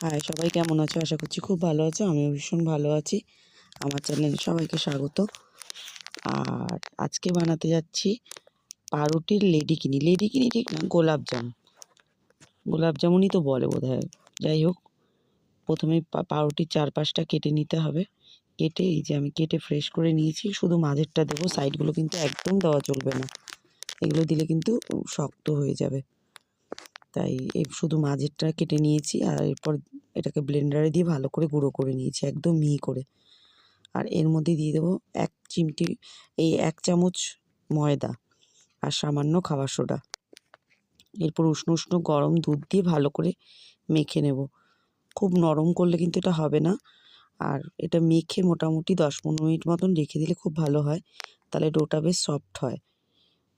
High, সবাই কেমন আছো? আশা করছি খুব ভালো আছো। আমিও ভীষণ ভালো আছি। আমার চ্যানেলে সবাইকে স্বাগত। আর আজকে বানাতে যাচ্ছি পাউরুটির লেডিকিনি লেডিকিনি ঠিক না, গোলাপ জাম। গোলাপ জামুনই তো বলে বোধ হয় যাই হোক, প্রথমে পাউরুটির চারপাশটা কেটে নিতে হবে। কেটে এই যে আমি কেটে ফ্রেশ করে নিয়েছি। শুধু মাঝেরটা দেবো সাইডগুলো কিন্তু একদম দেওয়া চলবে না। এগুলো দিলে কিন্তু শক্ত হয়ে যাবে। তাই এই শুধু মাঝেরটা কেটে নিয়েছি আর এরপর এটাকে ব্লেন্ডারে দিয়ে ভালো করে গুঁড়ো করে নিয়েছি, একদম মিহি করে। আর এর মধ্যে দিয়ে দেবো এক চিমটি, এই এক চামচ ময়দা আর সামান্য খাবার সোডা। এরপর উষ্ণ উষ্ণ গরম দুধ দিয়ে ভালো করে মেখে নেব। খুব নরম করলে কিন্তু এটা হবে না। আর এটা মেখে মোটামুটি দশ পনেরো মিনিট মতন রেখে দিলে খুব ভালো হয়। তাহলে ডোটা বেশ সফট হয়।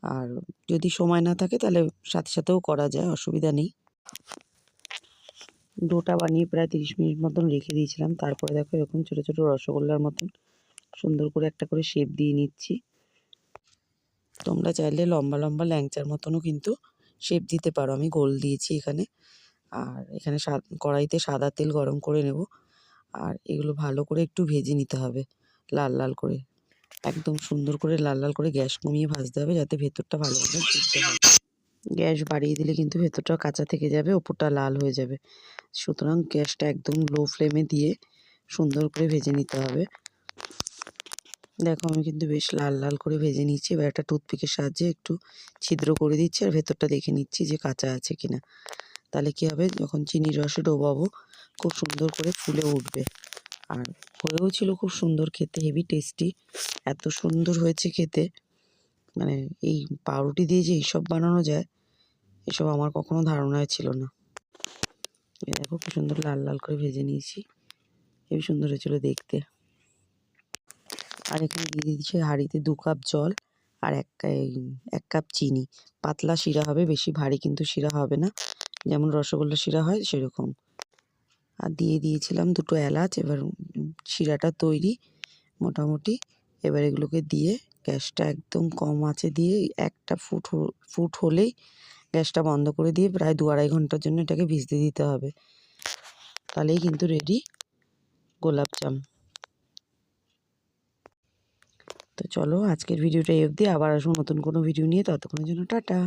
আর যদি সময় না থাকে তাহলে সাথে সাথেও করা যায়, অসুবিধা নেই। ডোটা বানিয়ে প্রায় তিরিশ মিনিট মতন রেখে দিয়েছিলাম। তারপরে দেখো এরকম ছোটো ছোটো রসগোল্লার মতন সুন্দর করে একটা করে শেপ দিয়ে নিচ্ছি। তোমরা চাইলে লম্বা লম্বা ল্যাংচার মতনও কিন্তু শেপ দিতে পারো। আমি গোল দিয়েছি এখানে। আর এখানে কড়াইতে সাদা তেল গরম করে নেব। আর এগুলো ভালো করে একটু ভেজে নিতে হবে, লাল লাল করে। একদম সুন্দর করে লাল লাল করে গ্যাস কমিয়ে ভাজতে হবে যাতে ভেতরটা ভালোভাবে সিদ্ধ হয়। গ্যাস বাড়িয়ে দিলে কিন্তু ভেতরটা কাঁচা থেকে যাবে, ওপরটা লাল হয়ে যাবে। সুতরাং গ্যাসটা একদম লো ফ্লেমে দিয়ে সুন্দর করে ভেজে নিতে হবে। দেখো আমি কিন্তু বেশ লাল লাল করে ভেজে নিচ্ছি। এবার একটা টুথপিকের সাহায্যে একটু ছিদ্র করে দিচ্ছি আর ভেতরটা দেখে নিচ্ছি যে কাঁচা আছে কিনা। তাহলে কী হবে? যখন চিনির রসে ডোবাবো, খুব সুন্দর করে ফুলে উঠবে। আর হয়েও ছিল খুব সুন্দর খেতে, হেভি টেস্টি এত সুন্দর হয়েছে খেতে। মানে এই পাউরুটি দিয়ে যে এইসব বানানো যায়, এসব আমার কখনো ধারণায় ছিল না। দেখো কি সুন্দর লাল লাল করে ভেজে নিয়েছি হেবি সুন্দর হয়েছিল দেখতে। আর এখানে দিয়ে দিচ্ছি হাঁড়িতে দু কাপ জল আর এক এক কাপ চিনি। পাতলা শিরা হবে, বেশি ভারী কিন্তু শিরা হবে না। যেমন রসগোল্লা শিরা হয়, সেরকম। আর দিয়ে দিয়েছিলাম দুটো এলাচ, এবার শিরাটা তৈরি মোটামুটি। এবার এগুলোকে দিয়ে গ্যাসটা একদম কম আঁচে দিয়ে একটা ফুট ফুট হলেই গ্যাসটা বন্ধ করে দিয়ে প্রায় দু আড়াই ঘণ্টার জন্য এটাকে ভিজতে দিতে হবে। তাহলেই কিন্তু রেডি গোলাপ জাম। তো চলো আজকের ভিডিওটা এই অবধি। আবার আসব নতুন কোনো ভিডিও নিয়ে। ততক্ষণের জন্য টাটা।